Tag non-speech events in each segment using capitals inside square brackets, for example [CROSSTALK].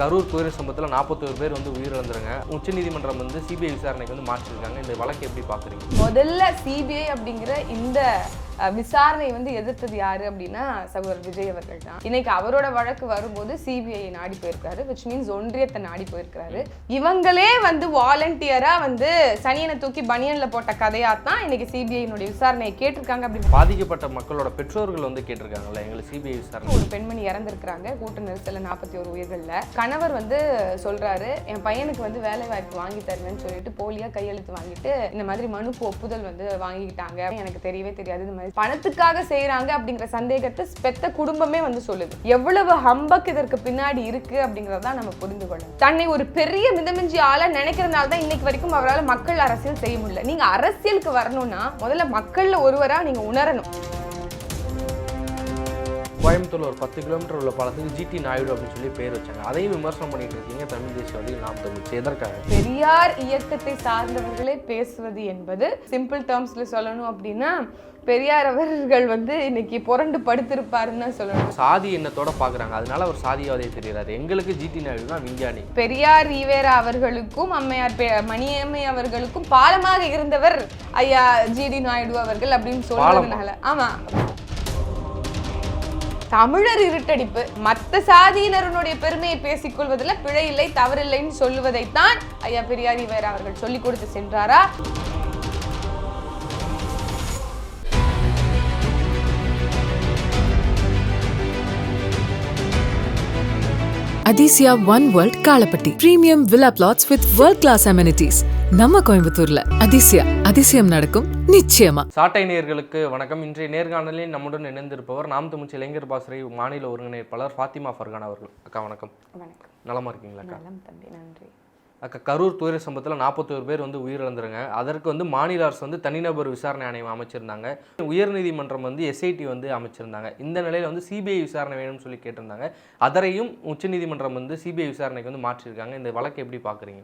கரூர் குதிரை சம்பவத்தில் நாற்பத்தோரு பேர் வந்து உயிரிழந்துருங்க. உச்சநீதிமன்றம் வந்து சிபிஐ விசாரணைக்கு வந்து மாற்றிருக்காங்க. இந்த வழக்கை எப்படி பார்க்குறீங்க முதல்ல சிபிஐ அப்படிங்கிற இந்த விசாரணை வந்து எதிர்த்தது யாரு அப்படின்னா சகோதரர் விஜய் அவர்கள் தான் இன்னைக்கு அவரோட வழக்கு வரும்போது சிபிஐ நாடி போயிருக்காரு விச் மீன்ஸ் ஒன்றியத்தை நாடி போயிருக்காரு இவங்களே வந்து வாலண்டியரா வந்து சனியனை தூக்கி பனியன்ல போட்ட கதையா தான் இன்னைக்கு சிபிஐனுடைய விசாரணையை கேட்டிருக்காங்க அப்படின்னு பாதிக்கப்பட்ட மக்களோட பெற்றோர்கள் வந்து கேட்டிருக்காங்கல்ல எங்களுக்கு சிபிஐ விசாரணை ஒரு பெண்மணி இறந்திருக்கிறாங்க கூட்ட நெரிசல்ல நாற்பத்தி ஒரு உயிர்கள்ல. கணவர் வந்து சொல்றாரு என் பையனுக்கு வந்து வேலை வாய்ப்பு வாங்கி தருவேன்னு சொல்லிட்டு போலியா கையெழுத்து வாங்கிட்டு இந்த மாதிரி மனுக்கு ஒப்புதல் வந்து வாங்கிக்கிட்டாங்க. எனக்கு தெரியவே தெரியாது இந்த பணத்துக்காக செய்யறாங்க அப்படிங்கிற சந்தேகத்தை பெத்த குடும்பமே வந்து சொல்லுது. எவ்வளவு ஹம்பக் இதற்கு பின்னாடி இருக்கு அப்படிங்கறத நம்ம புரிந்து கொள்ளணும். தன்னை ஒரு பெரிய மிதமிஞ்சி ஆளா நினைக்கிறதுனால தான் இன்னைக்கு வரைக்கும் அவரால் மக்கள் அரசியல் செய்ய முடியல. நீங்க அரசியலுக்கு வரணும்னா முதல்ல மக்கள்ல ஒருவரா நீங்க உணரணும். கோயம்புத்தூர்ல ஒரு பத்து கிலோமீட்டர் உள்ள பாலத்துக்கு ஜிடி நாயுடு அப்படின்னு சொல்லி பேர் வச்சாங்க. அதையும் விமர்சனம் பண்ணிட்டு இருக்கீங்க தமிழ் தேசியவாதி நாம் தமிழ். எதற்காக? பெரியார் இயக்கத்தை சார்ந்தவர்களே பேசுவது என்பது சிம்பிள் டேர்ம்ஸ்ல சொல்லணும் அப்படின்னா பெரியார் அவர்கள் வந்து இன்னைக்கு புரண்டு படுத்திருப்பாருன்னு சொல்லணும். சாதி எண்ணத்தோட பார்க்குறாங்க அதனால அவர் சாதிவாதியை தெரிகிறாரு. எங்களுக்கு ஜிடி நாயுடு தான் விஞ்ஞானி. பெரியார் ஈவேரா அவர்களுக்கும் அம்மையார் மணியம்மை அவர்களுக்கும் பாலமாக இருந்தவர் ஐயா ஜிடி நாயுடு அவர்கள் அப்படின்னு சொல்றதுனால. ஆமா. தமிழர் இருட்டடிப்பு மற்ற சாதியினருடைய பெருமையை பேசிக்கொள்வதில் பிழை இல்லை தவறில்லைன்னு சொல்லுவதைத்தான் ஐயா பெரியார் ஈவேரா அவர்கள் சொல்லிக் கொடுத்து சென்றாரா? Athisaya one world Kalapatti premium villa plots with world class amenities நம்ம கோயம்புத்தூர்ல அதிசயா அதிசயம் நடக்கும் நிச்சயமா. சாட்டை நேயர்களுக்கு வணக்கம். இன்றைய நேர்காணலில் நம்முடன் இணைந்திருப்பவர் நாம் தமிழ் இளைஞர் பாசறை மாநில ஒருங்கிணைப்பாளர் ஃபாத்திமா ஃபர்கான் அவர்கள். அக்கா வணக்கம். வணக்கம். நலமா இருக்கீங்களா அக்கா? நலம் தம்பி நன்றி. கரூர் துயர சம்பவத்தில் நாற்பத்தோரு பேர் வந்து உயிரிழந்துருங்க. அதற்கு வந்து மாநில அரசு வந்து தனிநபர் விசாரணை ஆணையம் அமைச்சிருந்தாங்க. உயர்நீதிமன்றம் வந்து எஸ்ஐடி வந்து அமைச்சிருந்தாங்க. இந்த நிலையில் வந்து சிபிஐ விசாரணை வேணும்னு சொல்லி கேட்டிருந்தாங்க. அதரையும் உச்சநீதிமன்றம் வந்து சிபிஐ விசாரணைக்கு வந்து மாற்றிருக்காங்க இந்த வழக்கை எப்படி பார்க்குறீங்க?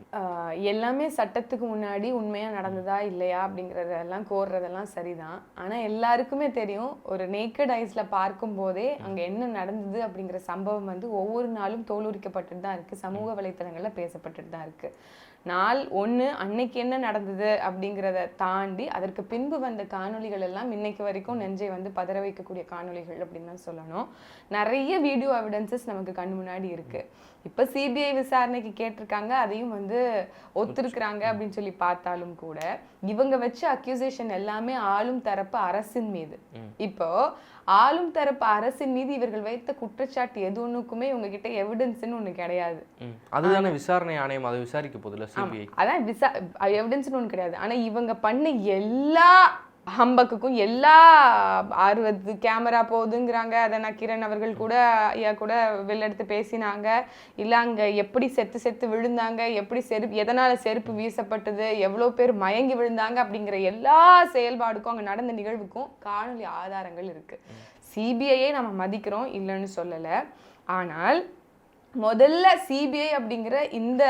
எல்லாமே சட்டத்துக்கு முன்னாடி உண்மையாக நடந்ததா இல்லையா அப்படிங்கிறதெல்லாம் கோர்றதெல்லாம் சரிதான். ஆனால் எல்லாருக்குமே தெரியும் ஒரு நேக்கட் ஐஸில் பார்க்கும் போதே அங்கே என்ன நடந்தது அப்படிங்கிற சம்பவம் வந்து ஒவ்வொரு நாளும் தோலுரிக்கப்பட்டுட்டு தான் இருக்குது சமூக வலைத்தளங்களில் பேசப்பட்டுட்டு தான் இருக்குது இருக்கு. நாள் ஒண்ணு அன்னைக்கு என்ன நடந்தது அப்படிங்கிறத தாண்டி அதற்கு பின்பு வந்த காணொலிகள் எல்லாம் இன்னைக்கு வரைக்கும் நெஞ்சை வந்து பதற வைக்கக்கூடிய காணொளிகள் அப்படின்னு தான் சொல்லணும். நிறைய வீடியோ எவிடன்சஸ் நமக்கு கண் முன்னாடி இருக்கு. இப்ப சிபிஐ விசாரணைக்கு கேட்டிருக்காங்க அதையும் வந்து ஒத்துருக்குறாங்க அப்படின்னு சொல்லி பார்த்தாலும் கூட இவங்க வச்ச அக்யூசேஷன் எல்லாமே ஆளும் தரப்பு அரசின் மீது. இப்போ ஆளும் தரப்பு அரசின் மீது இவர்கள் வைத்த குற்றச்சாட்டு எது ஒண்ணுக்குமே இவங்க கிட்ட எவிடன்ஸ்னு ஒண்ணு கிடையாது. அதுதானே விசாரணை ஆணையம் அதை விசாரிக்க போதில்ல சிபிஐ அதான் விசா எவிடன்ஸ்னு ஒன்று கிடையாது. ஆனா இவங்க பண்ண எல்லா ஹம்பக்குக்கும் எல்லா அறுபது கேமரா போகுதுங்கிறாங்க அதை நான் கிரண் அவர்கள் கூட ஐயா கூட வெளில எடுத்து பேசினாங்க. இல்ல அங்க எப்படி செத்து செத்து விழுந்தாங்க எப்படி செருப்பு எதனால செருப்பு வீசப்பட்டது எவ்வளோ பேர் மயங்கி விழுந்தாங்க அப்படிங்கிற எல்லா செயல்பாடுக்கும் அங்க நடந்த நிகழ்வுக்கும் காணொளி ஆதாரங்கள் இருக்கு. சிபிஐயே நம்ம மதிக்கிறோம் இல்லைன்னு சொல்லலை. ஆனால் முதல்ல சிபிஐ அப்படிங்கிற இந்த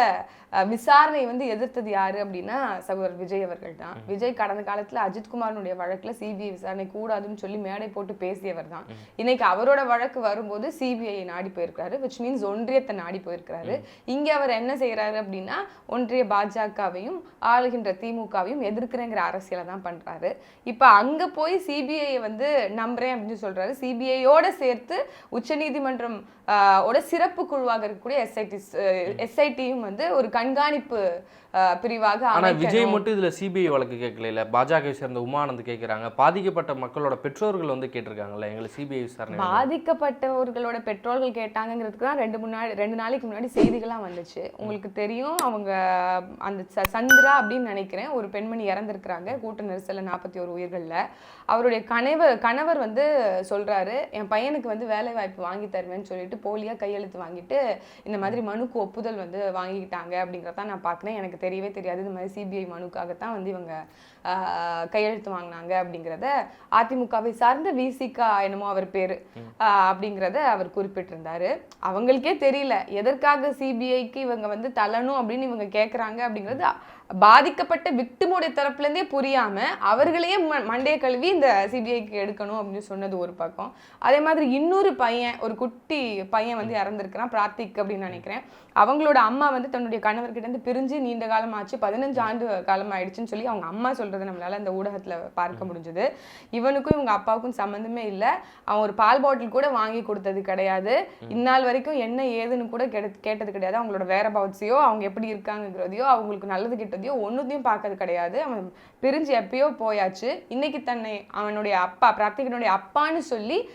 விசாரணை வந்து எதிர்த்தது யாரு அப்படின்னா சகோதரர் விஜய் அவர்கள் தான் விஜய் கடந்த காலத்துல அஜித்குமாரனுடைய வழக்குல சிபிஐ விசாரணை கூடாதுன்னு சொல்லி மேடை போட்டு பேசியவர் தான் இன்னைக்கு அவரோட வழக்கு வரும்போது சிபிஐ நாடி போயிருக்காரு விச் மீன்ஸ் ஒன்றியத்தை நாடி போயிருக்காரு இங்க அவர் என்ன செய்யறாரு அப்படின்னா ஒன்றிய பாஜகவையும் ஆளுகின்ற திமுகவையும் எதிர்க்கிறேங்கிற அரசியலை தான் பண்றாரு. இப்ப அங்க போய் சிபிஐ வந்து நம்புறேன் அப்படின்னு சொல்றாரு. சிபிஐயோட சேர்த்து உச்சநீதிமன்றம் ஓட சிறப்பு குழுவாக இருக்கக்கூடிய எஸ்ஐடி எஸ்ஐடியும் வந்து ஒரு கண்காணிப்பு பிரிவாக ஆனா. விஜய் மட்டும் இதுல சிபிஐ வழக்கு கேட்கல பாஜகவை சேர்ந்த உமானந்த் கேட்குறாங்க பாதிக்கப்பட்ட மக்களோட பெற்றோர்கள் வந்து கேட்டிருக்காங்கல்ல? எங்களுக்கு சிபிஐ விசாரணை. பாதிக்கப்பட்டவர்களோட பெற்றோர்கள் கேட்டாங்கிறதுக்கு தான் ரெண்டு முன்னாடி ரெண்டு நாளைக்கு முன்னாடி செய்திகள்லாம் வந்துச்சு. உங்களுக்கு தெரியும் அவங்க அந்த சந்திரா அப்படின்னு நினைக்கிறேன். ஒரு பெண்மணி இறந்திருக்கிறாங்க. கூட்ட நெரிசல்ல நாற்பத்தி ஒரு உயிர்கள்ல. அவருடைய கணவர் கணவர் வந்து சொல்றாரு என் பையனுக்கு வந்து வேலை வாய்ப்பு வாங்கி தருவேன்னு சொல்லிட்டு போலியா கையெழுத்து வாங்கிட்டு இந்த மாதிரி மனுக்கு ஒப்புதல் வந்து வாங்கிக்கிட்டாங்க அப்படிங்கிறத நான் பார்க்குறேன் எனக்கு தெரியவே தெரியாது. இந்த மாதிரி சிபிஐ மனுக்காகத்தான் வந்து இவங்க கையெழுத்து வாங்கினாங்க அப்படிங்கிறத அதிமுகவை சார்ந்த விசிகா என்னமோ அவர் பேரு. அப்படிங்கிறத அவர் குறிப்பிட்டிருந்தாரு. அவங்களுக்கே தெரியல எதற்காக சிபிஐக்கு இவங்க வந்து தள்ளணும் அப்படின்னு இவங்க கேட்குறாங்க அப்படிங்கிறது பாதிக்கப்பட்ட விக்டிமுடைய தரப்புலேருந்தே புரியாம அவர்களையே மண்டைய கழுவி இந்த சிபிஐக்கு எடுக்கணும் அப்படின்னு சொன்னது ஒரு பக்கம். அதே மாதிரி இன்னொரு பையன் ஒரு குட்டி பையன் வந்து இறந்துருக்கிறான் பிரார்த்திக் அப்படின்னு நினைக்கிறேன். அவங்களோட அம்மா வந்து தன்னுடைய கணவர்கிட்ட இருந்து பிரிஞ்சு நீண்ட காலம் ஆச்சு பதினஞ்சு ஆண்டு காலம் ஆயிடுச்சுன்னு சொல்லி அவங்க அம்மா சொல்றதை நம்மளால அந்த ஊடகத்துல பார்க்க முடிஞ்சது. இவனுக்கும் இவங்க அப்பாவுக்கும் சம்மந்தமே இல்லை. அவன் ஒரு பால் பாட்டில் கூட வாங்கி கொடுத்தது கிடையாது. இந்நாள் வரைக்கும் என்ன ஏதுன்னு கூட கெட- கேட்டது கிடையாது. அவங்களோட வேற பவுட்ஸையோ அவங்க எப்படி இருக்காங்கிறதையோ அவங்களுக்கு நல்லது கெட்டதையோ ஒன்றுத்தையும் பார்க்கறது கிடையாது. அவன் பிரிஞ்சு எப்பயோ போயாச்சு. இன்னைக்கு தன்னை அவனுடைய அப்பா பிரார்த்திகனுடைய அப்பான்னு சொல்லி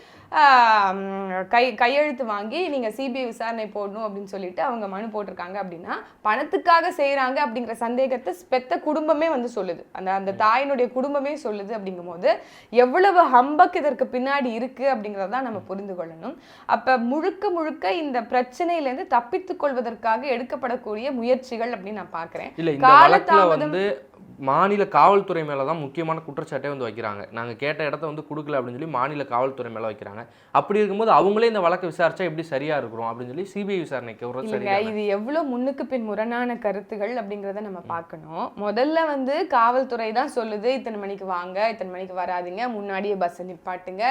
கை கையெழுத்து வாங்கி நீங்க சிபிஐ விசாரணை போடணும் அப்படின்னு சொல்லிட்டு அவங்க மனு போட்டிருக்காங்க அப்படின்னா பணத்துக்காக செய்றாங்க அப்படிங்கிற சந்தேகத்தை பெத்த குடும்பமே வந்து சொல்லுது. அந்த அந்த தாயினுடைய குடும்பமே சொல்லுது அப்படிங்கும்போது எவ்வளவு ஹம்பக் இதற்கு பின்னாடி இருக்கு அப்படிங்கிறத நம்ம புரிந்து கொள்ளணும். அப்ப முழுக்க முழுக்க இந்த பிரச்சனையிலேருந்து தப்பித்துக் கொள்வதற்காக எடுக்கப்படக்கூடிய முயற்சிகள் அப்படின்னு நான் பார்க்கிறேன். இல்ல மாநில காவல்துறை மேல தான் முக்கியமான குற்றச்சாட்டே வந்து வைக்கிறாங்க. நாங்க கேட்ட இடத்த வந்து கொடுக்கல அப்படின்னு சொல்லி மாநில காவல்துறை மேல வைக்கிறாங்க. அப்படி இருக்கும்போது அவங்களே இந்த வழக்கை விசாரிச்சா எப்படி சரியா இருக்கிறோம் அப்படின்னு சொல்லி சிபிஐ விசாரணைக்கு ஒரு இல்லைங்க சரியா இது எவ்வளவு முன்னுக்கு பின் முரணான கருத்துகள் அப்படிங்கிறத நம்ம பார்க்கணும். முதல்ல வந்து காவல்துறை தான் சொல்லுது இத்தனை மணிக்கு வாங்க இத்தனை மணிக்கு வராதீங்க முன்னாடியே பஸ் நிப்பாட்டுங்க.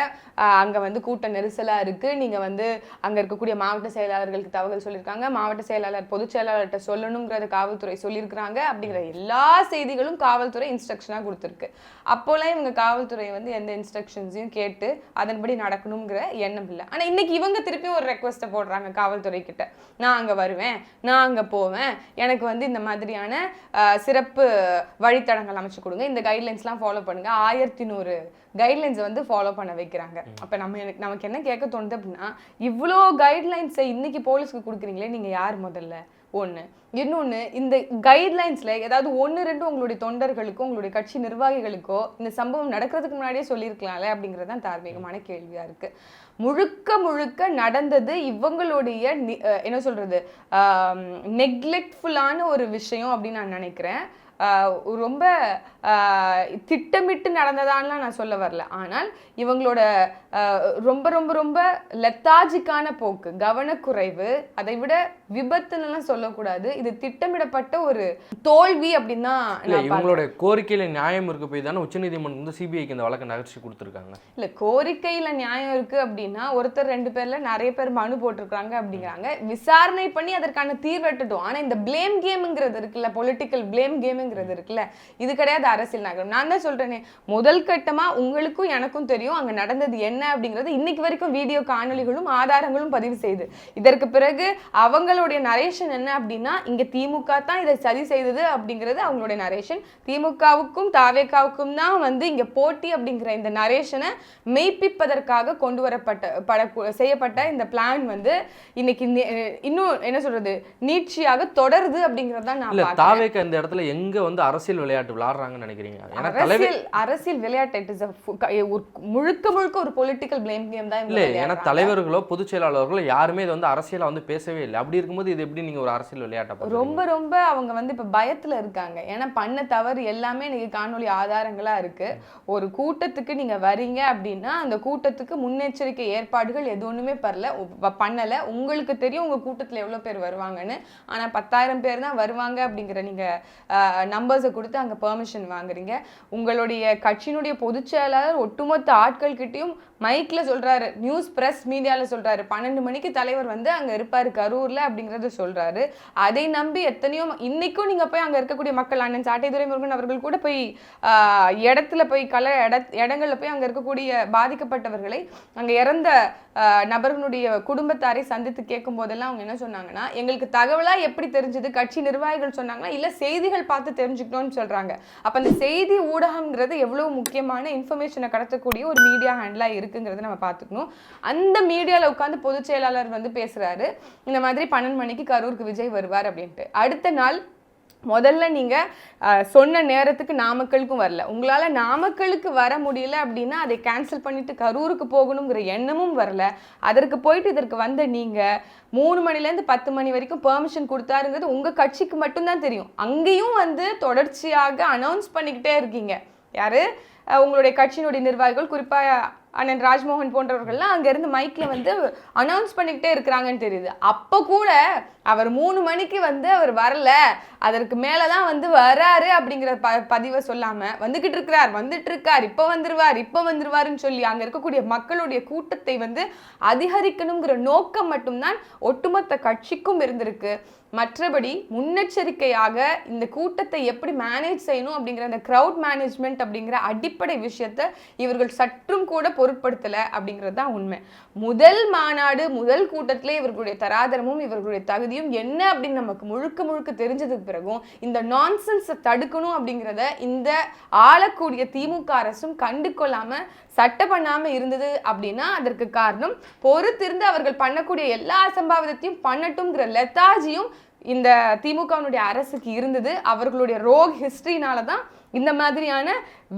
அங்க வந்து கூட்ட நெரிசலா இருக்கு. நீங்க வந்து அங்க இருக்கக்கூடிய மாவட்ட செயலாளர்களுக்கு தகவல் சொல்லியிருக்காங்க. மாவட்ட செயலாளர் பொதுச் செயலாளர்கிட்ட சொல்லணுங்கிறத காவல்துறை சொல்லியிருக்கிறாங்க. அப்படிங்கிற எல்லா செய்திகளும் காவல்துறை இன்ஸ்ட்ரக்ஷனா கொடுத்துருக்கு. அப்போலாம் இவங்க காவல்துறை வந்து எந்த இன்ஸ்ட்ரக்ஷன்ஸையும் கேட்டு அதன்படி நடக்கணுங்கிற எண்ணம் இல்லை. ஆனா இன்னைக்கு இவங்க திருப்பி ஒரு ரெக்வஸ்ட்டை போடுறாங்க காவல்துறை கிட்ட. நான் அங்க வருவேன் நான் அங்க போவேன் எனக்கு வந்து இந்த மாதிரியான சிறப்பு வழித்தடங்கள் அமைச்சு கொடுங்க. இந்த கைட்லைன்ஸ்லாம் ஃபாலோ பண்ணுங்க. ஆயிரத்தி நூறு கைட்லைன்ஸ் வந்து ஃபாலோ பண்ண வைக்கிறாங்க. அப்ப நம்ம எனக்கு நமக்கு என்ன கேட்க தோணுது அப்படின்னா இவ்வளோ கைட்லைன்ஸை இன்னைக்கு போலீஸ்க்கு கொடுக்குறீங்களே நீங்க யார் முதல்ல? ஒன்று இன்னொன்று இந்த கைட்லைன்ஸில் ஏதாவது ஒன்று ரெண்டு உங்களுடைய தொண்டர்களுக்கோ உங்களுடைய கட்சி நிர்வாகிகளுக்கோ இந்த சம்பவம் நடக்கிறதுக்கு முன்னாடியே சொல்லியிருக்கலாம்ல அப்படிங்கிறது தான் தார்மீகமான கேள்வியாக இருக்குது முழுக்க முழுக்க நடந்தது இவங்களுடைய நி- அஹ் என்ன சொல்கிறது நெக்லெக்ட்ஃபுல்லான ஒரு விஷயம் அப்படின்னு நான் நினைக்கிறேன். ரொம்ப திட்டமிட்டு நடந்ததான்லாம் நான் சொல்ல வரல. ஆனால் இவங்களோட ரொம்ப ரொம்ப ரொம்ப லெத்தாஜிக்கான போக்கு கவனக்குறைவு அதை விட விபத்துன்னெல்லாம் சொல்லக்கூடாது. இது திட்டமிடப்பட்ட ஒரு தோல்வி அப்படின்னு தான். இவங்களோட கோரிக்கையில நியாயம் இருக்க. போய் தானே உச்சநீதிமன்றம் வந்து சிபிஐக்கு இந்த வழக்கை நகர்ச்சி கொடுத்துருக்காங்க. இல்ல கோரிக்கையில நியாயம் இருக்கு அப்படின்னா ஒருத்தர் ரெண்டு பேர்ல நிறைய பேர் மனு போட்டிருக்காங்க அப்படிங்கிறாங்க. விசாரணை பண்ணி அதற்கான தீர்வெட்டட்டும் ஆனா இந்த பிளேம் கேம்ங்கிறது இருக்குல்ல பொலிட்டிக்கல் பிளேம் கேம்ங்கிறது இருக்குல்ல? இது கிடையாது அரசியல் நகரம். நான் தான் சொல்றேனே முதல் கட்டமா உங்களுக்கும் எனக்கும் தெரியும் அங்க நடந்தது என்ன அப்படிங்கிறது இன்னைக்கு வரைக்கும் வீடியோ காணொளிகளும் ஆதாரங்களும் பதிவு செய்யுது இதற்கு பிறகு அவங்களுடைய நரேஷன் என்ன அப்படின்னா இங்க திமுக தான் இதை சதி செய்தது அப்படிங்கிறது அவங்களுடைய நரேஷன் திமுகவுக்கும் தாவேக்காவுக்கும் தான் வந்து இங்க போட்டி அப்படிங்கிற இந்த நரேஷனை மெய்ப்பிப்பதற்காக கொண்டு வரப்பட்ட பட செய்யப்பட்ட இந்த பிளான் வந்து இன்னைக்கு இன்னும் என்ன சொல்றது நீட்சியாக தொடருது அப்படிங்கறத தான் நான். தாவேக்க இந்த இடத்துல எங்க வந்து அரசியல் விளையாட்டு விளையாடுறாங்கன்னு நினைக்கிறீங்க? ஏன்னா அரசியல் அரசியல் விளையாட்டு க- ஒரு முழுக்க முழுக்க ஒரு பொலிட்டிக்கல் பிளேம் கேம் தான் இல்ல ஏன்னா. தலைவர்களோ பொதுச் செயலாளர்களோ யாருமே இது வந்து அரசியலா வந்து பேசவே இல்லை. அப்படி இருக்கும்போது இது எப்படி நீங்க ஒரு அரசியல் விளையாட்டா? ரொம்ப ரொம்ப அவங்க வந்து இப்ப பயத்துல இருக்காங்க. ஏன்னா பண்ண தவறு எல்லாமே இன்னைக்கு காணொளி ஆதாரங்களா இருக்கு. ஒரு கூட்டத்துக்கு நீங்க வரீங்க அப்படின்னா அந்த கூட்டத்துக்கு முன்னெச்சரிக்கை ஏற்பாடுகள் எது ஒண்ணுமே பரல பண்ணல. உங்களுக்கு தெரியும் உங்க கூட்டத்துல எவ்வளவு பேர் வருவாங்கன்னு. ஆனா பத்தாயிரம் பேர் தான் வருவாங்க அப்படிங்கிற நீங்க நம்பர்ஸை கொடுத்து அங்கே பெர்மிஷன் வாங்குறீங்க. உங்களுடைய கட்சியினுடைய பொதுச் செயலாளர் ஒட்டுமொத்த ஆட்கள் கிட்டேயும் மைக்கில் சொல்கிறாரு நியூஸ் ப்ரெஸ் மீடியாவில் சொல்கிறாரு பன்னெண்டு மணிக்கு தலைவர் வந்து அங்கே இருப்பார் கரூரில் அப்படிங்கிறத சொல்கிறாரு அதை நம்பி எத்தனையோ இன்றைக்கும் நீங்கள் போய் அங்கே இருக்கக்கூடிய மக்கள் அண்ணன் சாட்டை முருகன் அவர்கள் கூட போய் இடத்துல போய் கல இட இடங்கள்ல போய் அங்கே இருக்கக்கூடிய பாதிக்கப்பட்டவர்களை அங்கே இறந்த நபர்களுடைய குடும்பத்தாரை சந்தித்து கேட்கும் போதெல்லாம் அவங்க என்ன சொன்னாங்கன்னா எங்களுக்கு தகவலாக எப்படி தெரிஞ்சது? கட்சி நிர்வாகிகள் சொன்னாங்கன்னா இல்லை செய்திகள் பார்த்து தெரிஞ்சுக்கணும்னு சொல்றாங்க. அப்போ அந்த செய்தி ஊடகம்ங்கிறது எவ்வளவு முக்கியமான இன்ஃபர்மேஷனை கடத்தக்கூடிய ஒரு மீடியா ஹேண்ட்லா இருக்குங்கிறத நம்ம பார்த்துக்கணும். அந்த மீடியாவில் உட்காந்து பொதுச் செயலாளர் வந்து பேசுறாரு. இந்த மாதிரி பன்னெண்டு மணிக்கு கரூருக்கு விஜய் வருவார் அப்படின்ட்டு. அடுத்த நாள் முதல்ல நீங்கள் சொன்ன நேரத்துக்கு நாமக்கலுக்கும் வரல. உங்களால் நாமக்கலுக்கு வர முடியல அப்படின்னா அதை கேன்சல் பண்ணிட்டு கரூருக்கு போகணுங்கிற எண்ணமும் வரல. அதற்கு போயிட்டு இதற்கு வந்த நீங்கள் மூணு மணிலேருந்து பத்து மணி வரைக்கும் பெர்மிஷன் கொடுத்தாருங்கிறது உங்கள் கட்சிக்கு மட்டும்தான் தெரியும். அங்கேயும் வந்து தொடர்ச்சியாக அனௌன்ஸ் பண்ணிக்கிட்டே இருக்கீங்க. யார்? உங்களுடைய கட்சியினுடைய நிர்வாகிகள் குறிப்பாக அண்ணன் ராஜ்மோகன் போன்றவர்கள்லாம் அங்கேருந்து மைக்கில் வந்து அனௌன்ஸ் பண்ணிக்கிட்டே இருக்கிறாங்கன்னு தெரியுது. அப்போ கூட அவர் மூணு மணிக்கு வந்து அவர் வரல. அதற்கு மேலே தான் வந்து வராரு அப்படிங்கிற ப பதிவை சொல்லாமல் வந்துக்கிட்டு இருக்கிறார் வந்துட்டு இருக்கார் இப்போ வந்துருவார் இப்போ வந்துருவாருன்னு சொல்லி அங்கே இருக்கக்கூடிய மக்களுடைய கூட்டத்தை வந்து அதிகரிக்கணுங்கிற நோக்கம் மட்டும்தான் ஒட்டுமொத்த கட்சிக்கும் இருந்திருக்கு. மற்றபடி முன்னெச்சரிக்கையாக இந்த கூட்டத்தை எப்படி மேனேஜ் செய்யணும் அப்படிங்கிற அந்த க்ரௌட் மேனேஜ்மெண்ட் அப்படிங்கிற அடிப்படை விஷயத்தை இவர்கள் சற்றும் கூட பொருட்படுத்தலை அப்படிங்கிறது தான் உண்மை. முதல் மாநாடு முதல் கூட்டத்திலே இவர்களுடைய தராதரமும் இவர்களுடைய தகுதியும் என்ன அப்படின்னு நமக்கு முழுக்க முழுக்க தெரிஞ்சதுக்கு பிறகும் இந்த நான்சென்ஸை தடுக்கணும் அப்படிங்கிறத இந்த ஆளக்கூடிய திமுக அரசும் கண்டு கொள்ளாம சட்டை பண்ணாமல் இருந்தது அப்படின்னா அதற்கு காரணம் பொறுத்திருந்து அவர்கள் பண்ணக்கூடிய எல்லா அசம்பாவிதத்தையும் பண்ணட்டும்ங்கிற லெத்தாஜியும் இந்த திமுகவினுடைய அரசுக்கு இருந்தது. அவர்களுடைய ரோக் ஹிஸ்டரினால தான் இந்த மாதிரியான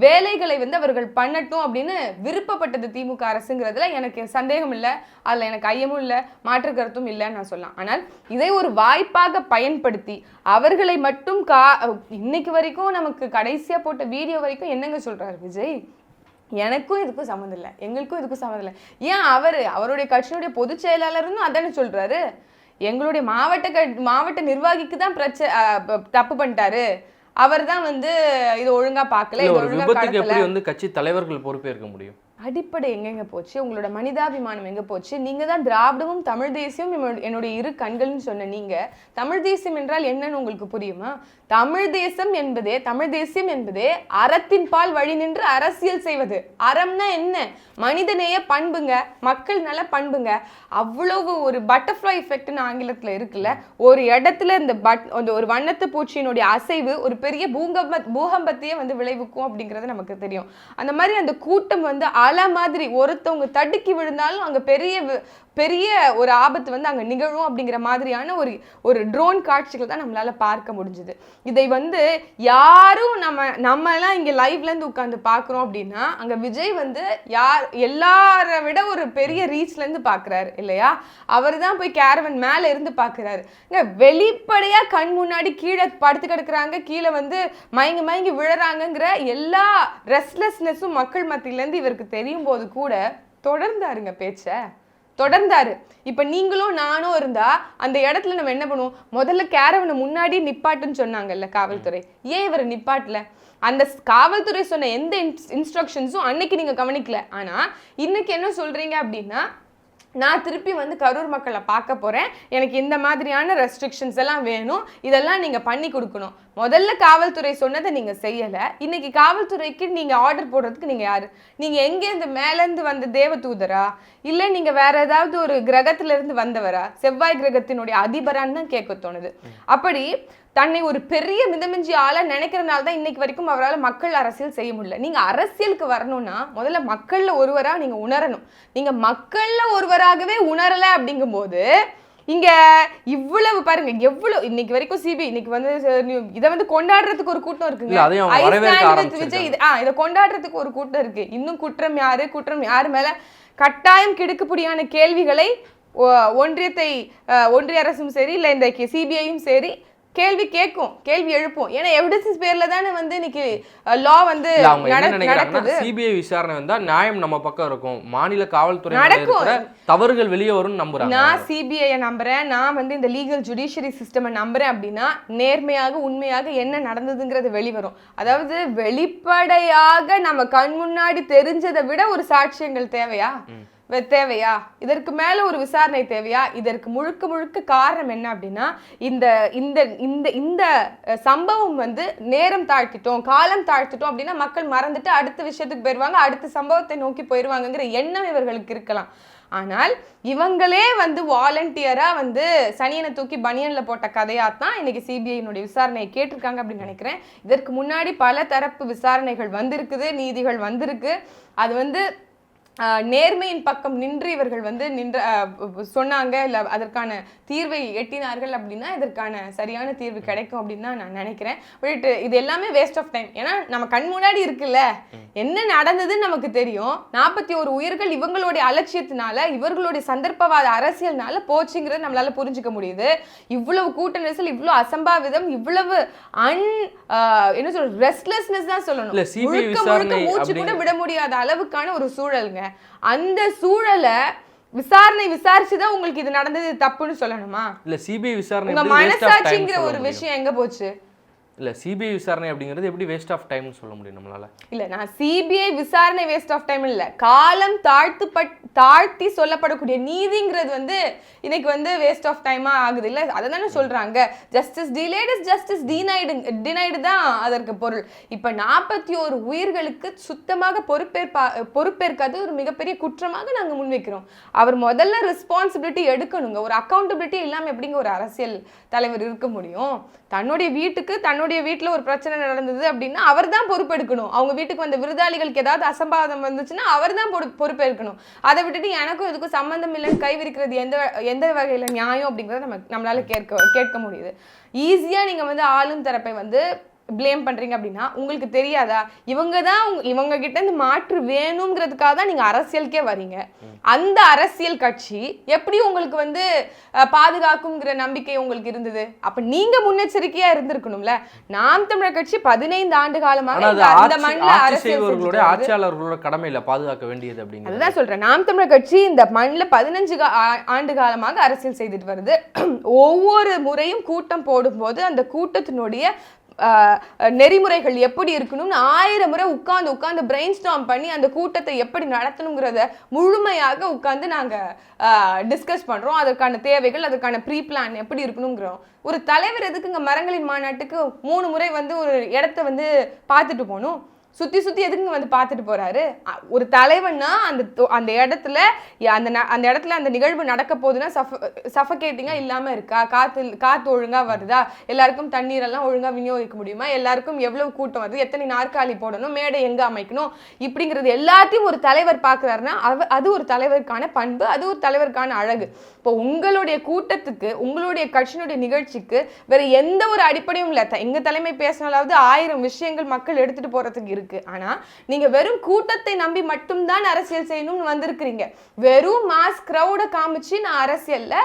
வேலைகளை வந்து அவர்கள் பண்ணட்டும் அப்படின்னு விருப்பப்பட்டது திமுக அரசுங்கிறதுல எனக்கு சந்தேகம் இல்லை. அதில் எனக்கு ஐயமும் இல்லை மாற்று கருத்தும் இல்லைன்னு நான் சொல்லலாம். ஆனால் இதை ஒரு வாய்ப்பாக பயன்படுத்தி அவர்களை மட்டும் கா இன்னைக்கு வரைக்கும் நமக்கு கடைசியாக போட்ட வீடியோ வரைக்கும் என்னங்க சொல்கிறார் விஜய்? எனக்கும் இதுக்கும் சம்மந்தம் இல்லை. எங்களுக்கும் இதுக்கும் சம்மந்தம் இல்லை. ஏன் அவர் அவருடைய கட்சியினுடைய பொதுச் செயலாளர்னு அதானே சொல்றாரு? எங்களுடைய மாவட்ட க மாவட்ட நிர்வாகிக்கு தான் பிரச்சனை தப்பு பண்ணிட்டாரு. அவர் தான் வந்து இது ஒழுங்கா பார்க்கல இது ஒரு ஒழுங்கா விபத்துக்கு கடத்தல. எப்படி வந்து கட்சி தலைவர்கள் பொறுப்பேற்க முடியும்? அடிப்படை எங்கெங்க போச்சு? உங்களோட மனிதாபிமானம் எங்க போச்சு? நீங்க தான் திராவிடமும் தமிழ் தேசியம் என்னுடைய இரு கண்கள்னு சொன்ன நீங்க தமிழ் தேசியம் என்றால் என்னன்னு உங்களுக்கு புரியுமா? தமிழ் தேசம் என்பதே தமிழ் தேசியம் என்பதே அறத்தின் பால் வழி நின்று அரசியல் செய்வது. அறம்னா என்ன? மனிதநேய பண்புங்க மக்கள் நல பண்புங்க. அவ்வளவு ஒரு பட்டர்ஃப்ளை எஃபெக்ட்னு ஆங்கிலத்துல இருக்குல்ல? ஒரு இடத்துல இந்த பட் அந்த ஒரு வண்ணத்து பூச்சியினுடைய அசைவு ஒரு பெரிய பூங்கம்ப பூகம்பத்தையே வந்து விளைவிக்கும் அப்படிங்கிறது நமக்கு தெரியும். அந்த மாதிரி அந்த கூட்டம் வந்து அலை மாதிரி ஒருத்தவங்க தடுக்கி விழுந்தாலும் அங்க பெரிய பெரிய ஒரு ஆபத்து வந்து அங்கே நிகழும் அப்படிங்கிற மாதிரியான ஒரு ஒரு ட்ரோன் காட்சிகள் தான் நம்மளால் பார்க்க முடிஞ்சுது. இதை வந்து யாரும் நம்ம நம்மலாம் இங்கே லைவ்லேருந்து உட்காந்து பார்க்குறோம் அப்படின்னா அங்கே விஜய் வந்து யார் எல்லாரை விட ஒரு பெரிய ரீச்லேருந்து பார்க்குறாரு பார்க்கறாரு இல்லையா? அவர் தான் போய் கேரவன் மேலே இருந்து பார்க்குறாரு. இங்க வெளிப்படையாக கண் முன்னாடி கீழே படுத்து கிடக்குறாங்க கீழே வந்து மயங்கி மயங்கி விழுறாங்கங்கிற எல்லா ரெஸ்ட்லெஸ்னஸும் மக்கள் மத்தியிலேருந்து இவருக்கு தெரியும் போது கூட தொடர்ந்தாருங்க பேச்சை. தொடர்ந்தாரு. இப்போ நீங்களும் நானும் இருந்தா அந்த இடத்துல நம்ம என்ன பண்ணுவோம்? முதல்ல கேரவனை முன்னாடி நிப்பாட்டுன்னு சொன்னாங்கல்ல காவல்துறை. ஏன் இவர் நிப்பாட்டல? அந்த காவல்துறை சொன்ன எந்த இன்ஸ்ட்ரக்ஷன்ஸும் அன்னைக்கு நீங்க கவனிக்கல. ஆனா இன்னைக்கு என்ன சொல்றீங்க அப்படின்னா நான் திருப்பி வந்து கரூர் மக்களை பார்க்க போறேன். எனக்கு இந்த மாதிரியான ரெஸ்ட்ரிக்ஷன்ஸ் எல்லாம் வேணும். இதெல்லாம் நீங்க பண்ணி கொடுக்கணும். முதல்ல காவல்துறை சொன்னதை நீங்க செய்யல. இன்னைக்கு காவல்துறைக்கு நீங்க ஆர்டர் போடுறதுக்கு நீங்க யாரு? நீங்க எங்க இருந்து மேல இருந்து வந்த தேவதூதரா? இல்ல நீங்க வேற ஏதாவது ஒரு கிரகத்துல இருந்து வந்தவரா? செவ்வாய் கிரகத்தினுடைய அதிபரான்னு தான் கேட்க தோணுது. அப்படி தன்னை ஒரு பெரிய மிதமிஞ்சி ஆளா நினைக்கிறனால தான் இன்னைக்கு வரைக்கும் அவரால் மக்கள் அரசியல் செய்ய முடியல. நீங்க அரசியலுக்கு வரணும்னா முதல்ல மக்கள்ல ஒருவரா நீங்க உணரணும். நீங்க மக்கள்ல ஒருவராகவே உணரல அப்படிங்கும்போது இங்க இவ்வளவு பாருங்க எவ்வளவு இன்னைக்கு வரைக்கும் சிபி இன்னைக்கு வந்து இதை வந்து கொண்டாடுறதுக்கு ஒரு கூட்டம் இருக்குங்க. விஜய் இது- ஆ இதை கொண்டாடுறதுக்கு ஒரு கூட்டம் இருக்கு. இன்னும் குற்றம் யாரு குற்றம் யாரு மேல? கட்டாயம் கிடுக்குப்படியான கேள்விகளை ஒன்றியத்தை ஒன்றிய அரசும் சரி இல்லை இந்த சிபிஐயும் சரி கேள்வி கேட்கும் கேள்வி எழுப்பும். ஏன்னா எவிடன்ஸ் பேர்ல தானே வந்து இன்னைக்கு லா வந்து நடக்குது. சிபிஐ விசாரணை வந்தா நியாயம் நம்ம பக்கம் இருக்கும். மாநில காவல்துறை நடக்கும். தவறுகள் வெளியே வரும்னு நம்புறாங்க. நான் சிபிஐ நம்புறேன். நான் வந்து இந்த லீகல் ஜுடிஷியரி சிஸ்டம் நம்புறேன் அப்படின்னா நேர்மையாக உண்மையாக என்ன நடந்ததுங்கிறது வெளிவரும். அதாவது வெளிப்படையாக நம்ம கண் முன்னாடி தெரிஞ்சதை விட ஒரு சாட்சியங்கள் தேவையா? தேவையா? இதற்கு மேலே ஒரு விசாரணை தேவையா? இதற்கு முழுக்க முழுக்க காரணம் என்ன அப்படின்னா இந்த இந்த இந்த இந்த சம்பவம் வந்து நேரம் தாழ்த்திட்டோம் காலம் தாழ்த்திட்டோம் அப்படின்னா மக்கள் மறந்துட்டு அடுத்த விஷயத்துக்கு போயிடுவாங்க அடுத்த சம்பவத்தை நோக்கி போயிடுவாங்கங்கிற எண்ணம் இவர்களுக்கு இருக்கலாம். ஆனால் இவங்களே வந்து வாலண்டியராக வந்து சனியனை தூக்கி பனியனில் போட்ட கதையாக தான் இன்றைக்கி சிபிஐனுடைய விசாரணையை கேட்டிருக்காங்க அப்படின்னு நினைக்கிறேன். இதற்கு முன்னாடி பல தரப்பு விசாரணைகள் வந்திருக்குது நீதிகள் வந்திருக்கு. அது வந்து நேர்மையின் பக்கம் நின்று இவர்கள் வந்து நின்ற சொன்னாங்க இல்லை அதற்கான தீர்வை எட்டினார்கள் அப்படின்னா இதற்கான சரியான தீர்வு கிடைக்கும் அப்படின்னு தான் நான் நினைக்கிறேன். பட் இது எல்லாமே வேஸ்ட் ஆஃப் டைம் ஏன்னா நம்ம கண் முன்னாடி இருக்குல்ல. என்ன நடந்ததுன்னு நமக்கு தெரியும். நாற்பத்தி ஒரு உயிர்கள் இவங்களுடைய அலட்சியத்தினால இவர்களுடைய சந்தர்ப்பவாத அரசியல்னால போச்சுங்கிறத நம்மளால புரிஞ்சுக்க முடியுது. இவ்வளவு கூட்ட நெரிசல் இவ்வளவு அசம்பாவிதம் இவ்வளவு அன் என்ன சொல்ற ரெஸ்ட்லெஸ்னஸ் தான் சொல்லணும். முழுக்க முழுக்க மூச்சு கூட விட முடியாத அளவுக்கான ஒரு சூழலுங்க. அந்த சூழலை விசாரணை விசாரிச்சு தான் உங்களுக்கு இது நடந்தது தப்புன்னு சொல்லணுமா இல்ல சிபிஐ விசாரணை உங்க மனசாட்சிங்கிற ஒரு? விஷயம் எங்க போச்சு இல்லை சிபிஐ விசாரணை அப்படிங்கிறது எப்படி வேஸ்ட் ஆஃப் டைம்னு சொல்ல முடியும் நம்மளால? இல்லை நான் சிபிஐ விசாரணை வேஸ்ட் ஆஃப் டைம் இல்லை. காலம் தாழ்த்து பட் தாழ்த்தி சொல்லப்படக்கூடிய நீதிங்கிறது வந்து இன்னைக்கு வந்து வேஸ்ட் ஆஃப் டைமாக ஆகுது இல்லை? அதை தானே சொல்கிறாங்க justice delayed is justice denied denied தான் அதற்கு பொருள். இப்போ நாற்பத்தி ஒரு உயிர்களுக்கு சுத்தமாக பொறுப்பேற்பா பொறுப்பேற்காது ஒரு மிகப்பெரிய குற்றமாக நாங்கள் முன்வைக்கிறோம். அவர் முதல்ல ரெஸ்பான்சிபிலிட்டி எடுக்கணுங்க. ஒரு அக்கௌண்டபிலிட்டி இல்லாமல் எப்படிங்க ஒரு அரசியல் தலைவர் இருக்க முடியும்? தன்னுடைய வீட்டுக்கு தன்னுடைய வீட்டில் ஒரு பிரச்சனை நடந்தது அப்படின்னா அவர் தான் பொறுப்பெடுக்கணும். அவங்க வீட்டுக்கு வந்த விருதாளிகளுக்கு ஏதாவது அசம்பாதம் வந்துச்சுன்னா அவர் தான் பொறு பொறுப்பேற்கணும். அதை விட்டுட்டு எனக்கும் இதுக்கும் சம்மந்தம் இல்லைன்னு கைவிரிக்கிறது எந்த எந்த வகையில் நியாயம் அப்படிங்கிறத நம்ம நம்மளால கேட்க கேட்க முடியுது. ஈஸியாக நீங்கள் வந்து ஆளும் தரப்பை வந்து ப்ளேம் பண்றீங்க அப்படின்னா உங்களுக்கு தெரியாதா? இவங்க தான் இவங்க கிட்ட இருந்து மாற்று வேணுங்கிறதுக்காக தான் நீங்க அரசியலுக்கே வரீங்க. அந்த அரசியல் கட்சி எப்படி உங்களுக்கு வந்து பாதுகாக்குங்கிற நம்பிக்கை உங்களுக்கு இருந்தது? அப்ப நீங்க முன்னெச்சரிக்கையா இருந்திருக்கணும்ல. நாம் தமிழர் கட்சி பதினைந்து ஆண்டு காலமாக ஆட்சி மண்ணில் அரசியல். ஆட்சியாளர்களோட கடமை இல்ல பாதுகாக்க வேண்டியது அப்படிங்கிறது. அதுதான் சொல்றேன். நாம் தமிழர் கட்சி இந்த மண்ணில் பதினஞ்சு ஆண்டு காலமாக அரசியல் செய்துட்டு வருது. [CLEARS THROAT] ஒவ்வொரு முறையும் கூட்டம் போடும்போது அந்த கூட்டத்தினுடைய நெறிமுறைகள் எப்படி இருக்கணும்னு ஆயிரம் முறை உட்காந்து உட்காந்து பிரெயின் ஸ்டாம் பண்ணி அந்த கூட்டத்தை எப்படி நடத்தணுங்கிறத முழுமையாக உட்காந்து நாங்கள் டிஸ்கஸ் பண்ணுறோம் அதற்கான தேவைகள் அதற்கான ப்ரீ பிளான் எப்படி இருக்கணுங்கிறோம். ஒரு தலைவர் எதுக்குங்க மரங்களின் மாநாட்டுக்கு மூணு முறை வந்து ஒரு இடத்த வந்து பார்த்துட்டு போகணும்? சுற்றி சுற்றி எதுக்குங்க வந்து பார்த்துட்டு போகிறாரு ஒரு தலைவன்னா அந்த அந்த இடத்துல அந்த ந- அந்த இடத்துல அந்த நிகழ்வு நடக்க போகுதுன்னா சஃப சஃபகேட்டிங்காக இல்லாமல் இருக்கா? காற்று காற்று ஒழுங்காக வருதா? எல்லாருக்கும் தண்ணீரெல்லாம் ஒழுங்காக விநியோகிக்க முடியுமா? எல்லாருக்கும் எவ்வளோ கூட்டம் வருது? எத்தனை நாற்காலி போடணும்? மேடை எங்கே அமைக்கணும்? இப்படிங்கிறது எல்லாத்தையும் ஒரு தலைவர் பார்க்கறாருன்னா அவ அது ஒரு தலைவருக்கான பண்பு அது ஒரு தலைவருக்கான அழகு. இப்போ உங்களுடைய கூட்டத்துக்கு உங்களுடைய கட்சியினுடைய நிகழ்ச்சிக்கு வேறு எந்த ஒரு அடிப்படையும் இல்லை. எங்கள் தலைமை பேசினாலாவது ஆயிரம் விஷயங்கள் மக்கள் எடுத்துகிட்டு போகிறதுக்கு இருக்கு. ஆனா நீங்க வெறும் கூட்டத்தை நம்பி மட்டும்தான் அரசியல் செய்யணும்னு வந்திருக்கிறீங்க. வெறும் மாஸ் கிரௌட காமிச்சு நான் அரசியல்ல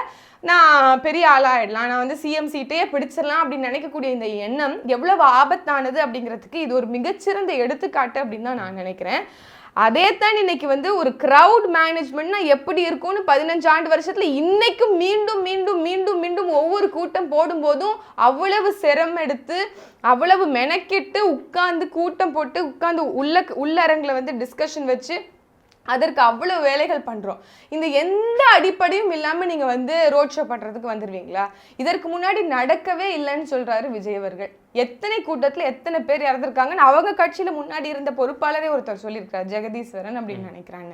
நான் பெரிய ஆளாயிடலாம் நான் வந்து சிஎம் சீட்டையே பிடிச்சிடலாம் அப்படின்னு நினைக்கக்கூடிய இந்த எண்ணம் எவ்வளவு ஆபத்தானது அப்படிங்கிறதுக்கு இது ஒரு மிகச்சிறந்த எடுத்துக்காட்டு அப்படின்னு தான் நான் நினைக்கிறேன். அதே தான் இன்னைக்கு வந்து ஒரு க்ரௌட் மேனேஜ்மெண்ட்னா எப்படி இருக்கும்னு பதினஞ்சு ஆண்டு வருஷத்தில் இன்னைக்கும் மீண்டும் மீண்டும் மீண்டும் மீண்டும் ஒவ்வொரு கூட்டம் போடும்போதும் அவ்வளவு சிரமம் எடுத்து அவ்வளவு மெனக்கெட்டு உட்காந்து கூட்டம் போட்டு உட்காந்து உள்ள உள்ளரங்கில் வந்து டிஸ்கஷன் வச்சு அதற்கு அவ்வளோ வேலைகள் பண்ணுறோம் இந்த எந்த அடிப்படையும் இல்லாமல் நீங்கள் வந்து ரோட் ஷோ பண்ணுறதுக்கு வந்துடுவீங்களா இதற்கு முன்னாடி நடக்கவே இல்லைன்னு சொல்கிறாரு விஜய் அவர்கள். எத்தனை கூட்டத்தில் எத்தனை பேர் இறந்துருக்காங்கன்னு அவங்க கட்சியில் முன்னாடி இருந்த பொறுப்பாளரே ஒருத்தர் சொல்லியிருக்காரு ஜெகதீஸ்வரன் அப்படின்னு நினைக்கிறாங்க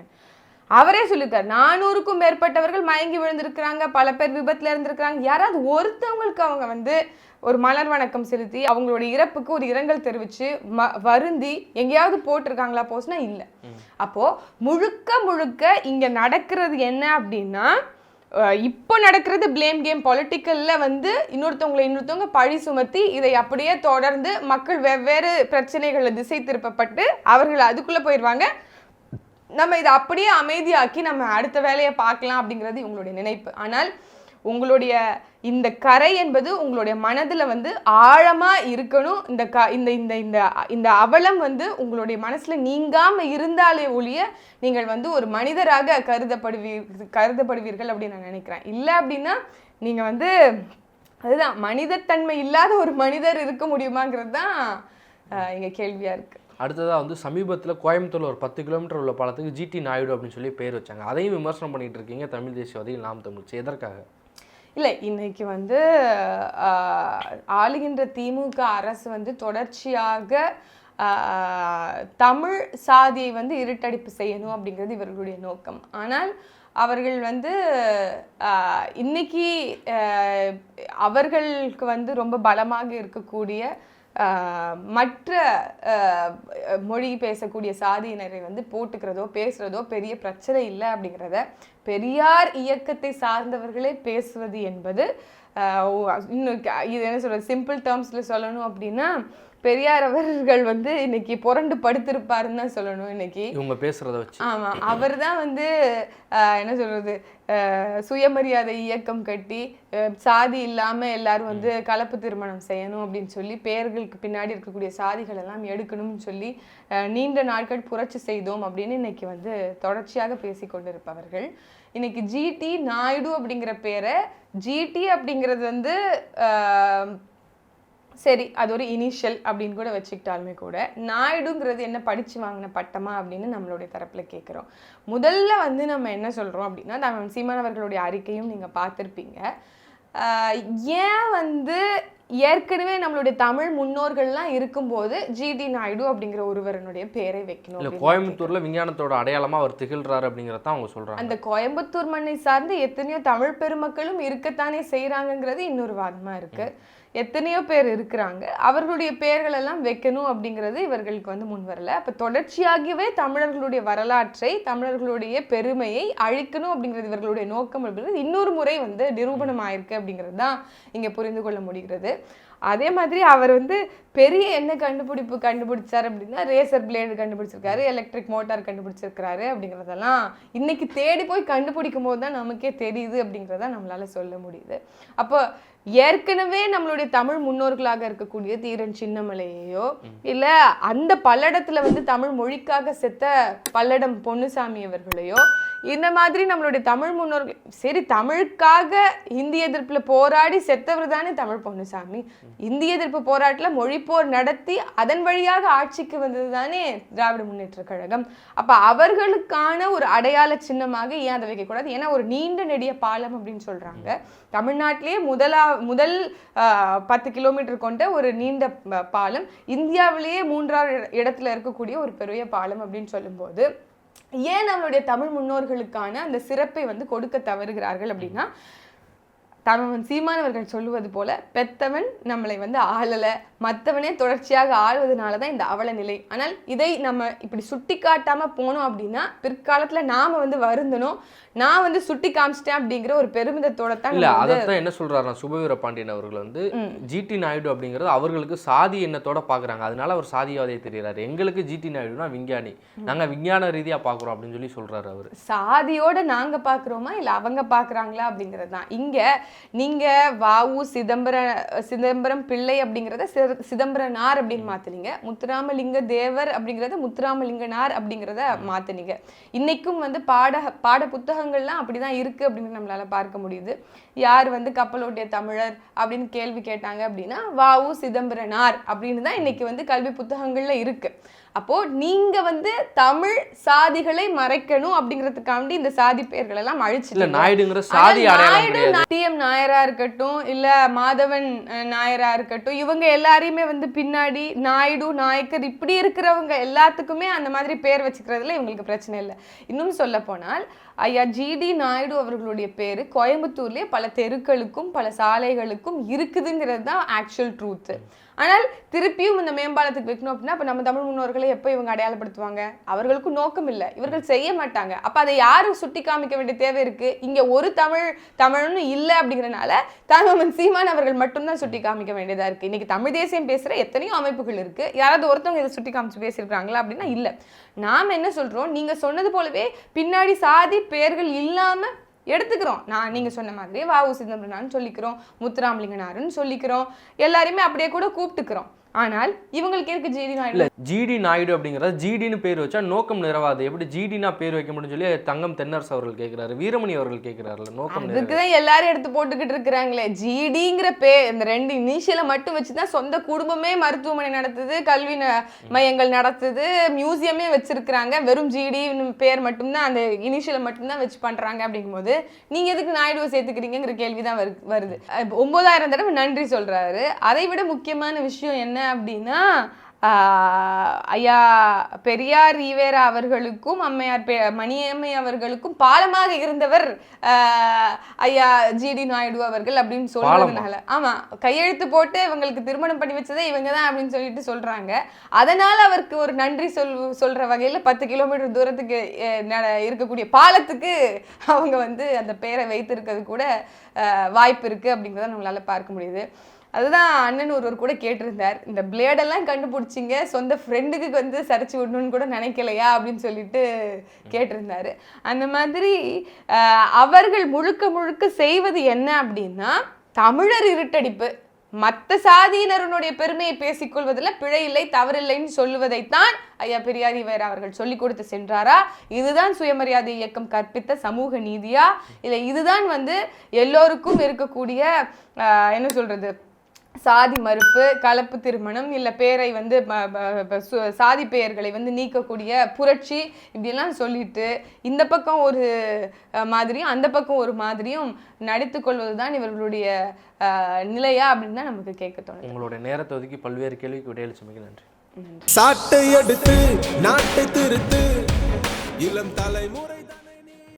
அவரே சொல்லியிருக்காரு நானூறுக்கும் மேற்பட்டவர்கள் மயங்கி விழுந்திருக்கிறாங்க பல பேர் விபத்துல இருந்திருக்கிறாங்க. யாராவது ஒருத்தவங்களுக்கு அவங்க வந்து ஒரு மலர் வணக்கம் செலுத்தி அவங்களோட இறப்புக்கு ஒரு இரங்கல் தெரிவிச்சு ம வருந்தி எங்கேயாவது போட்டிருக்காங்களா போஸ்ட்னா இல்லை. அப்போ முழுக்க முழுக்க இங்க நடக்கிறது என்ன அப்படின்னா இப்போ நடக்கிறது ப்ளேம் கேம் பொலிட்டிக்கல்ல வந்து இன்னொருத்தவங்களை இன்னொருத்தவங்க பழி சுமத்தி இதை அப்படியே தொடர்ந்து மக்கள் வெவ்வேறு பிரச்சனைகளை திசை திருப்பப்பட்டு அவர்கள் அதுக்குள்ள போயிடுவாங்க. நம்ம இதை அப்படியே அமைதியாக்கி நம்ம அடுத்த வேலையை பார்க்கலாம் அப்படிங்கிறது இவங்களுடைய நினைப்பு. ஆனால் உங்களுடைய இந்த கரை என்பது உங்களுடைய மனதில் வந்து ஆழமாக இருக்கணும். இந்த க இந்த இந்த இந்த இந்த அவலம் வந்து உங்களுடைய மனசில் நீங்காமல் இருந்தாலே ஒழிய நீங்கள் வந்து ஒரு மனிதராக கருதப்படுவீர் கருதப்படுவீர்கள் அப்படின்னு நான் நினைக்கிறேன். இல்லை அப்படின்னா நீங்கள் வந்து அதுதான் மனிதத்தன்மை இல்லாத ஒரு மனிதர் இருக்க முடியுமாங்கிறது தான் எங்கள் கேள்வியாக இருக்குது அடுத்ததாக வந்து சமீபத்தில் கோயம்புத்தூரில் ஒரு பத்து கிலோமீட்டர் உள்ள பாலத்துக்கு ஜிடி நாயுடு அப்படின்னு சொல்லி பேர் வச்சாங்க. அதையும் விமர்சனம் பண்ணிகிட்டு இருக்கீங்க தமிழ் தேசியவாதிகள் நாம் தமிழ். எதற்காக? இல்லை இன்னைக்கு வந்து ஆளுகின்ற திமுக அரசு வந்து தொடர்ச்சியாக தமிழ் சாதியை வந்து இருட்டடிப்பு செய்யணும் அப்படிங்கிறது இவர்களுடைய நோக்கம். ஆனால் அவர்கள் வந்து இன்னைக்கு அவர்களுக்கு வந்து ரொம்ப பலமாக இருக்கக்கூடிய மற்ற மொழி பேசக்கூடிய சாதியினரை வந்து போட்டுக்கிறதோ பேசுறதோ பெரிய பிரச்சனை இல்லை அப்படிங்கிறத பெரியார் இயக்கத்தை சார்ந்தவர்களே பேசுவது என்பது இன்னும் இது என்ன சொல்கிறது சிம்பிள் டேர்ம்ஸில் சொல்லணும் அப்படின்னா பெரியார் அவர்கள் வந்து இன்னைக்கு புரண்டு படுத்திருப்பாருன்னு தான் சொல்லணும் இன்னைக்கு. இவங்க பேசுறத வச்சு. ஆமா அவர் தான் வந்து என்ன சொல்றது சுயமரியாதை இயக்கம் கட்டி சாதி இல்லாம எல்லாரும் வந்து கலப்பு திருமணம் செய்யணும் அப்படின்னு சொல்லி பெயர்களுக்கு பின்னாடி இருக்கக்கூடிய சாதிகள் எல்லாம் எடுக்கணும்னு சொல்லி நீண்ட நாட்கள் புரட்சி செய்தோம் அப்படின்னு இன்னைக்கு வந்து தொடர்ச்சியாக பேசி கொண்டிருப்பவர்கள். இன்னைக்கு ஜிடி நாயுடு அப்படிங்கிற பேரை ஜிடி அப்படிங்கிறது வந்து ஆஹ், சரி அது ஒரு இனிஷியல் அப்படின்னு கூட வச்சுக்கிட்டாலுமே கூட நாயுடுங்கிறது என்ன படிச்சு வாங்கின பட்டமா அப்படின்னு நம்மளுடைய தரப்புல கேட்குறோம் முதல்ல வந்து நம்ம என்ன சொல்றோம் அப்படின்னா நம்ம சீமான் அவர்களுடைய அறிக்கையும் நீங்க பார்த்துருப்பீங்க. ஏன் வந்து ஏற்கனவே நம்மளுடைய தமிழ் முன்னோர்கள்லாம் இருக்கும்போது ஜிடி நாயுடு அப்படிங்கிற ஒருவரனுடைய பேரை வைக்கணும் இல்ல கோயம்புத்தூர்ல விஞ்ஞானத்தோட அடையாளமா அவர் திகழ்றாரு அப்படிங்கறத அவங்க சொல்றாங்க. அந்த கோயம்புத்தூர் மண்ணை சார்ந்து எத்தனையோ தமிழ் பெருமக்களும் இருக்கத்தானே செய்றாங்கங்கிறது இன்னொரு வாதமா இருக்கு. எத்தனையோ பேர் இருக்கிறாங்க. அவர்களுடைய பெயர்கள் எல்லாம் வைக்கணும் அப்படிங்கிறது இவர்களுக்கு வந்து முன் வரல. அப்போ தொடர்ச்சியாகவே தமிழர்களுடைய வரலாற்றை தமிழர்களுடைய பெருமையை அழிக்கணும் அப்படிங்கிறது இவர்களுடைய நோக்கம் அப்படிங்கிறது இன்னொரு முறை வந்து நிரூபணம் ஆயிருக்கு அப்படிங்கிறது தான் இங்கே புரிந்து கொள்ள முடிகிறது. அதே மாதிரி அவர் வந்து பெரிய என்ன கண்டுபிடிப்பு கண்டுபிடிச்சார் அப்படின்னா ரேசர் பிளேடு கண்டுபிடிச்சிருக்காரு எலக்ட்ரிக் மோட்டார் கண்டுபிடிச்சிருக்காரு அப்படிங்கிறதெல்லாம் இன்னைக்கு தேடி போய் கண்டுபிடிக்கும் போது தான் நமக்கே தெரியுது அப்படிங்கிறத நம்மளால சொல்ல முடியுது. அப்போ ஏற்கனவே நம்மளுடைய தமிழ் முன்னோர்களாக இருக்கக்கூடிய தீரன் சின்னமலையோ இல்ல அந்த பல்லடத்துல வந்து தமிழ் மொழிக்காக செத்த பல்லடம் பொன்னுசாமி அவர்களையோ இந்த மாதிரி நம்மளுடைய தமிழ் முன்னோர்கள் சரி தமிழுக்காக இந்திய எதிர்ப்புல போராடி செத்தவர் தானே தமிழ் பொன்னுசாமி. இந்திய எதிர்ப்பு போராட்டத்துல மொழிப்போர் நடத்தி அதன் வழியாக ஆட்சிக்கு வந்தது தானே திராவிட முன்னேற்ற கழகம். அப்ப அவர்களுக்கான ஒரு அடையாள சின்னமாக ஏன் அதை வைக்கக்கூடாது? ஏன்னா ஒரு நீண்ட நெடிய பாலம் அப்படின்னு சொல்றாங்க. தமிழ்நாட்டிலேயே முதலா முதல் ஆஹ், பத்து கிலோமீட்டர் கொண்ட ஒரு நீண்ட பாலம். இந்தியாவிலேயே மூன்றாவது இட- இடத்துல இருக்கக்கூடிய ஒரு பெரிய பாலம் அப்படின்னு சொல்லும்போது ஏன் நம்மளுடைய தமிழ் முன்னோர்களுக்கான அந்த சிறப்பை வந்து கொடுக்க தவறுகிறார்கள் அப்படின்னா தமிழன் சீமானவர்கள் சொல்லுவது போல பெத்தவன் நம்மளை வந்து ஆளல மத்தவனே தொடர்ச்சியாக ஆள்வதனால தான் இந்த அவல நிலை. ஆனால் இதை நம்ம இப்படி சுட்டி காட்டாம போனோம் அப்படின்னா பிற்காலத்துல நாம வந்து வருந்தணும். நான் வந்து சுட்டி காமிச்சிட்டேன் அப்படிங்கிற ஒரு பெருமிதத்தோட தான் இல்ல வந்து- அதைத்தான் என்ன சொல்றாருன்னா சுபவீர பாண்டியன் அவர்கள் வந்து ஜிடி நாயுடு அப்படிங்கிறது அவர்களுக்கு சாதி எண்ணத்தோட பாக்குறாங்க. அதனால அவர் சாதிவாதியை தெரியறாரு. எங்களுக்கு ஜிடி நாயுடுனா விஞ்ஞானி. நாங்க விஞ்ஞான ரீதியா பாக்குறோம் அப்படின்னு சொல்லி சொல்றாரு அவரு. சாதியோட நாங்க பாக்குறோமா? இல்ல அவங்க பாக்குறாங்களா அப்படிங்கிறது தான் இங்க நீங்க வாவு சிதம்பர சிதம்பரம் பிள்ளை அப்படிங்கிறத சிதம்பரனார் அப்படின்னு மாத்துனீங்க. முத்துராமலிங்க தேவர் அப்படிங்கிறத முத்துராமலிங்கனார் அப்படிங்கிறத மாத்துனீங்க. இன்னைக்கும் வந்து பாட பாட புத்தகங்கள்லாம் அப்படிதான் இருக்கு அப்படின்னு நம்மளால பார்க்க முடியுது. யார் வந்து கப்பலோட்டிய தமிழர் அப்படின்னு கேள்வி கேட்டாங்க அப்படின்னா வாவு சிதம்பரனார் அப்படின்னு தான் இன்னைக்கு வந்து கல்வி புத்தகங்கள்ல இருக்கு. அப்போ நீங்க வந்து தமிழ் சாதிகளை மறைக்கணும் அப்படிங்கிறதுக்காண்டி இந்த சாதி பெயர்கள் எல்லாம் அழிச்சிட்டு நாயுடுங்கிற சாதி கிடையாது. டி எம் நாயரா இருக்கட்டும் இல்ல மாதவன் நாயரா இருக்கட்டும் இவங்க எல்லாரையுமே வந்து பின்னாடி நாயுடு நாயக்கர் இப்படி இருக்கிறவங்க எல்லாத்துக்குமே அந்த மாதிரி பேர் வச்சுக்கிறதுல இவங்களுக்கு பிரச்சனை இல்லை. இன்னும் சொல்ல போனால் ஐயா ஜிடி நாயுடு அவர்களுடைய பேரு கோயம்புத்தூர்லயே பல தெருக்களுக்கும் பல சாலைகளுக்கும் இருக்குதுங்கிறது தான் ஆக்சுவல் ட்ரூத் ஆனால் திருப்பியும் இந்த மேம்பாலத்துக்கு வைக்கணும் அப்படின்னா அப்ப நம்ம தமிழ் முன்னோர்களை எப்போ இவங்க அடையாளப்படுத்துவாங்க? அவர்களுக்கும் நோக்கம் இல்லை. இவர்கள் செய்ய மாட்டாங்க. அப்ப அதை யாரும் சுட்டி காமிக்க வேண்டிய தேவை இருக்கு? இங்க ஒரு தமிழ் தமிழ்னு இல்லை அப்படிங்கறனால தாமன் சீமான் அவர்கள் மட்டும்தான் சுட்டி காமிக்க வேண்டியதா இருக்கு. இன்னைக்கு தமிழ் தேசியம் பேசுற எத்தனையோ அமைப்புகள் இருக்கு. யாராவது ஒருத்தவங்க இதை சுட்டி காமிச்சு பேசியிருக்காங்களா அப்படின்னா இல்லை. நாம் என்ன சொல்றோம்? நீங்க சொன்னது போலவே பின்னாடி சாதி பெயர்கள் இல்லாம எடுத்துக்கிறோம். நான் நீங்கள் சொன்ன மாதிரி வாவு சிதம்பரனார்னு சொல்லிக்கிறோம் முத்துராமலிங்கனாருன்னு சொல்லிக்கிறோம். எல்லாரையுமே அப்படியே கூட கூப்பிட்டுக்கிறோம். ஆனால் இவங்களுக்கு இருக்கு ஜிடி இல்ல நாயுடு ஜிடி நாயுடு அப்படிங்கறது ஜிடின்னு பேர் வச்சா நோக்கம் நிறைவாது. எப்படி ஜிடினா பேர் வைக்க முடியும்னு சொல்லி தங்கம் தென்னரசு அவர்கள் கேக்குறாரு வீரமணி அவர்கள் கேக்குறாருல நோக்கம். அதுக்குதான் எல்லாரும் எடுத்து போட்டுக்கிட்டு இருக்கிறாங்களே. ஜிடிங்கிற பே இந்த ரெண்டு இனிஷியலை மட்டும் வச்சுதான் சொந்த குடும்பமே மருத்துவமனை நடத்துது கல்வி மையங்கள் நடத்துது மியூசியமே வச்சிருக்கிறாங்க. வெறும் ஜிடி பேர் மட்டும்தான் அந்த இனிஷியலை மட்டும்தான் வச்சு பண்றாங்க அப்படிங்கும்போது நீங்க எதுக்கு நாயுடுவை சேர்த்துக்கிறீங்கிற கேள்விதான் வரு வருது. ஒன்பதாயிரம் தடவை நன்றி சொல்றாரு. அதை விட முக்கியமான விஷயம் என்ன அப்படின்னா ஐயா பெரியார் ஈவேரா அவர்களுக்கும் அம்மையார் பெ மணியம்மை அவர்களுக்கும் பாலமாக இருந்தவர் ஐயா ஜிடி நாயுடு அவர்கள் அப்படின்னு சொல்றதுனால. ஆமா கையெழுத்து போட்டு இவங்களுக்கு திருமணம் பண்ணி வச்சதே இவங்க தான் அப்படின்னு சொல்லிட்டு சொல்றாங்க. அதனால அவருக்கு ஒரு நன்றி சொல் சொல்ற வகையில பத்து கிலோமீட்டர் தூரத்துக்கு இருக்கக்கூடிய பாலத்துக்கு அவங்க வந்து அந்த பேரை வைத்திருக்கிறது கூட வாய்ப்பு இருக்கு அப்படிங்கிறத நம்மளால பார்க்க முடியுது. அதுதான் அண்ணன் ஒருவர் கூட கேட்டிருந்தார் இந்த பிளேடெல்லாம் கண்டுபிடிச்சிங்க சொந்த ஃப்ரெண்டுக்கு வந்து சரிச்சு விடணும்னு கூட நினைக்கலையா அப்படின்னு சொல்லிட்டு கேட்டிருந்தாரு. அந்த மாதிரி அவர்கள் முழுக்க முழுக்க செய்வது என்ன அப்படின்னா தமிழர் இருட்டடிப்பு. மற்ற சாதியினருடைய பெருமையை பேசிக்கொள்வதில் பிழை இல்லை தவறில்லைன்னு சொல்லுவதைத்தான் ஐயா பெரியார் இவர் அவர்கள் சொல்லிக் கொடுத்து சென்றாரா? இதுதான் சுயமரியாதை இயக்கம் கற்பித்த சமூக நீதியா? இல்லை இதுதான் வந்து எல்லோருக்கும் இருக்கக்கூடிய என்ன சொல்றது சாதி மறுப்பு கலப்பு திருமணம் இல்லை பேரை வந்து சாதி பெயர்களை வந்து நீக்கக்கூடிய புரட்சி இப்படியெல்லாம் சொல்லிட்டு இந்த பக்கம் ஒரு மாதிரியும் அந்த பக்கம் ஒரு மாதிரியும் நடித்து கொள்வது தான் இவர்களுடைய நிலையா அப்படின்னு தான் நமக்கு கேட்க தோணுது. உங்களுடைய நேரத்தை ஒதுக்கி பல்வேறு கேள்விக்கு விடையளிச்சமைக்கு நன்றி. சாட்டை எடுத்து நாட்டை திருத்து இளம் தலைமுறை